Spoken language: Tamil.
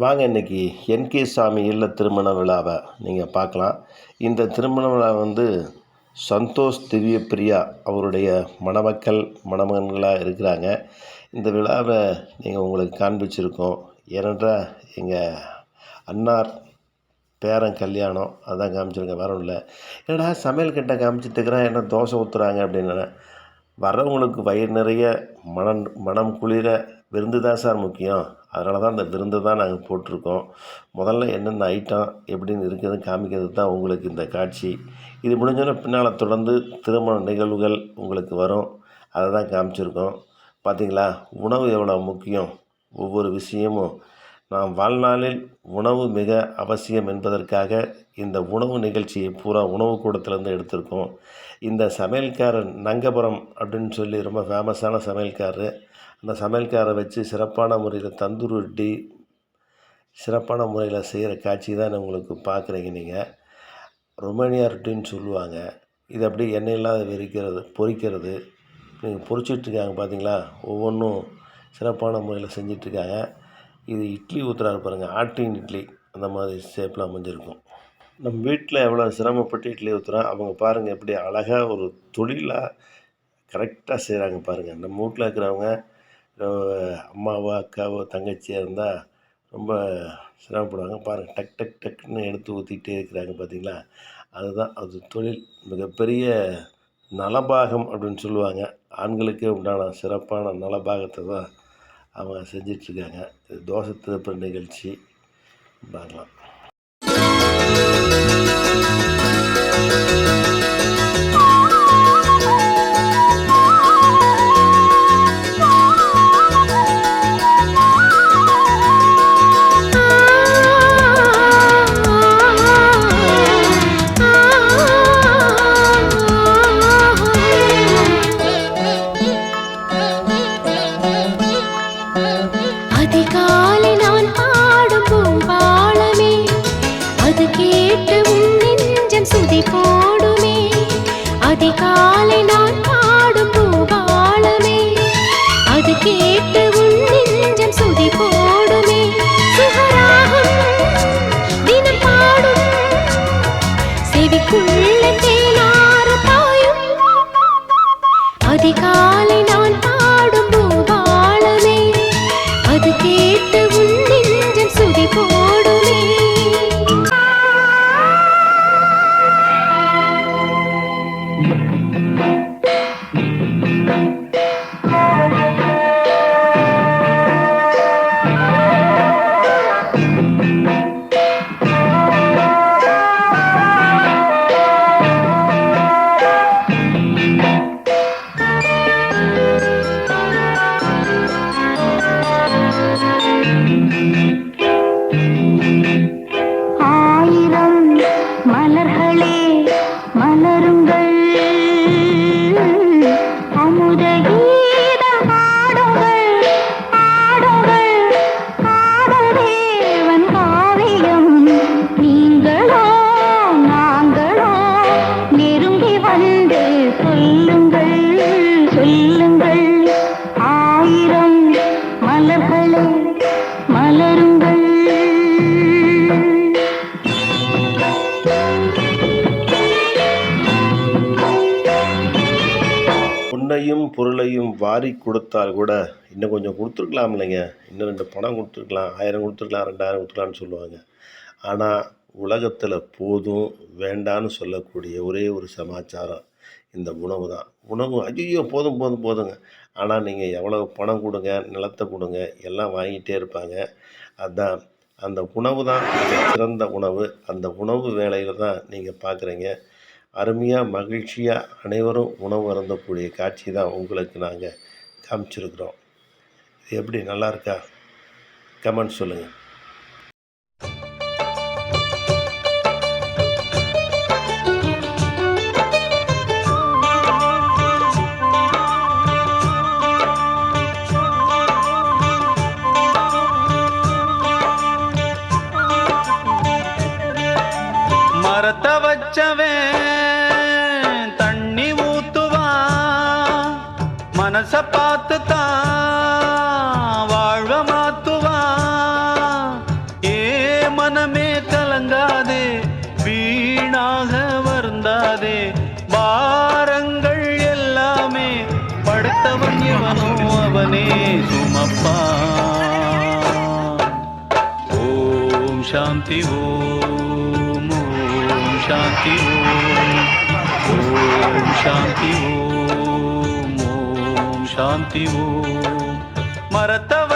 வாங்க இன்னைக்கு என்கே சாமி இல்ல திருமண விழாவை நீங்கள் பார்க்கலாம். இந்த திருமண விழா வந்து சந்தோஷ் திவ்ய பிரியா அவருடைய மணமக்கள் மணமகன்களாக இருக்கிறாங்க. இந்த விழாவை நீங்கள் உங்களுக்கு காண்பிச்சிருக்கோம். ஏனென்றால் எங்கள் அன்னார் பேரன் கல்யாணம் அதான் காமிச்சிருக்கேன் வேற இல்லை. என்னடா சமையல் கிட்ட காமிச்சிட்டுக்கிறேன் என்ன தோசை ஊற்றுறாங்க அப்படின்னு வர்றவங்களுக்கு வயிறு நிறைய மனம் மனம் குளிர விருந்து தான் சார் முக்கியம். அதனால தான் இந்த விருந்து தான் நாங்கள் போட்டிருக்கோம். முதல்ல என்னென்ன ஐட்டம் எப்படின்னு இருக்குதுன்னு காமிக்கிறது தான் உங்களுக்கு இந்த காட்சி. இது முடிஞ்சோன்னே பின்னால் தொடர்ந்து திருமண நிகழ்வுகள் உங்களுக்கு வரும். அதை தான் காமிச்சிருக்கோம். பார்த்தீங்களா உணவு எவ்வளோ முக்கியம்? ஒவ்வொரு விஷயமும் நாம் வாழ்நாளில் உணவு மிக அவசியம் என்பதற்காக இந்த உணவு நிகழ்ச்சியை பூரா உணவு கூடத்துலேருந்து எடுத்திருக்கோம். இந்த சமையல்காரன் நங்கபுரம் அப்படின்னு சொல்லி ரொம்ப ஃபேமஸான சமையல்காரர். அந்த சமையல்காரை வச்சு சிறப்பான முறையில் தந்தூர் ரொட்டி சிறப்பான முறையில் செய்கிற காட்சி தான் உங்களுக்கு பார்க்குறீங்க நீங்கள் ரொமேனியா ரொட்டின்னு சொல்லுவாங்க. இது அப்படியே எண்ணெய் இல்லாத வெறிக்கிறது பொறிக்கிறது. நீங்கள் பொறிச்சிட்ருக்காங்க பார்த்தீங்களா ஒவ்வொன்றும் சிறப்பான முறையில் செஞ்சிட்ருக்காங்க இது இட்லி ஊற்றுறாரு பாருங்கள் ஆட்டின் இட்லி. அந்த மாதிரி ஷேப்பில் அமைஞ்சிருக்கும். நம்ம வீட்டில் எவ்வளோ சிரமப்பட்டு இட்லி ஊற்றுறோம் அவங்க பாருங்கள் எப்படி அழகாக ஒரு தொழிலாக கரெக்டாக செய்கிறாங்க பாருங்கள் நம்ம வீட்டில் இருக்கிறவங்க அம்மாவோ அக்காவோ தங்கச்சியாக இருந்தால் ரொம்ப சிரமப்படுவாங்க. பாருங்கள் டக் டக் டக்குன்னு எடுத்து ஊற்றிக்கிட்டே இருக்கிறாங்க பார்த்தீங்களா அதுதான் அது தொழில். மிகப்பெரிய நலபாகம் அப்படின்னு சொல்லுவாங்க. ஆண்களுக்கே உண்டான சிறப்பான நலபாகத்தை தான் அவங்க செஞ்சிட்ருக்காங்க. தோசை திருப்ப நிகழ்ச்சி. பார்க்கலாம். செவிக்குள்ள ஆயிரம் மலர்களே மலருங்கள். அமுத கீதம் ஆடுங்கள் ஆடுங்கள் காதல் காவியம் நீங்களோ நாங்களோ நெருங்கி வந்து சொல்லுங்கள் சொல்லுங்கள். வாரி கொடுத்தால் கூட இன்னும் கொஞ்சம் கொடுத்துருக்கலாம் இல்லைங்க இன்னும் ரெண்டு பணம் கொடுத்துருக்கலாம் ஆயிரம் கொடுத்துருக்கலாம் ரெண்டாயிரம் கொடுத்துருக்கலாம்னு சொல்லுவாங்க. ஆனால் உலகத்தில் போதும் வேண்டான்னு சொல்லக்கூடிய ஒரே ஒரு சமாச்சாரம் இந்த உணவு தான். உணவு ஐயோ போதும் போதும் போதுங்க. ஆனால் நீங்கள் எவ்வளோ பணம் கொடுங்க நிலத்தை கொடுங்க எல்லாம் வாங்கிட்டே இருப்பாங்க. அதுதான் அந்த உணவு தான் சிறந்த உணவு. அந்த உணவு வேலையில் தான் நீங்கள் பார்க்குறீங்க அருமையாக மகிழ்ச்சியாக அனைவரும் உணவு அருந்தக்கூடிய காட்சி தான் உங்களுக்கு நாங்கள் காமிச்சிருக்கிறோம். இது எப்படி நல்லா இருக்கா? கமெண்ட் சொல்லுங்கள் மரத்தை வச்சவன் தண்ணி ஊத்துவான் மனச பார்த்து தான் வாழ்வ மாத்துவான். மனமே கலங்காதே வீணாக வருந்தாதே பாரங்கள் எல்லாமே படுத்தவன் எவனோ அவனே சுமப்பா. ஓம் சாந்தி ஓம் शान्ति ॐ शान्ति ॐ शान्ति ॐ। मरतव